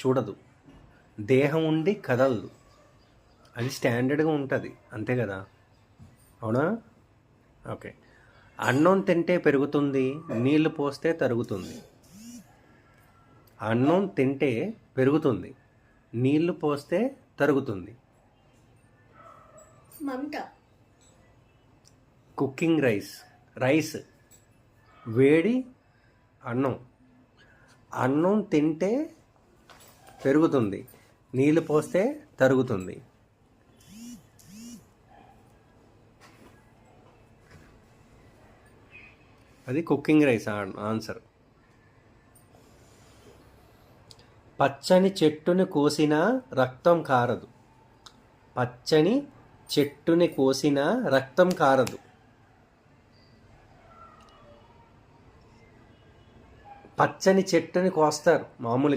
చూడదు. దేహం ఉండి కదలదు. అది స్టాండర్డ్గా ఉంటుంది. అంతే కదా? అవునా? ఓకే. అన్నం తింటే పెరుగుతుంది నీళ్ళు పోస్తే తరుగుతుంది. అన్నం తింటే పెరుగుతుంది నీళ్ళు పోస్తే తరుగుతుంది. కుకింగ్ రైస్ రైస్ వేడి అన్నం. అన్నం తింటే పెరుగుతుంది. నీళ్ళు పోస్తే తరుగుతుంది. అది కుకింగ్ రైస్ ఆన్సర్. పచ్చని చెట్టుని కోసినా రక్తం కారదు. పచ్చని చెట్టుని కోసినా రక్తం కారదు. పచ్చని చెట్టుని కోస్తారు మామూలుగా.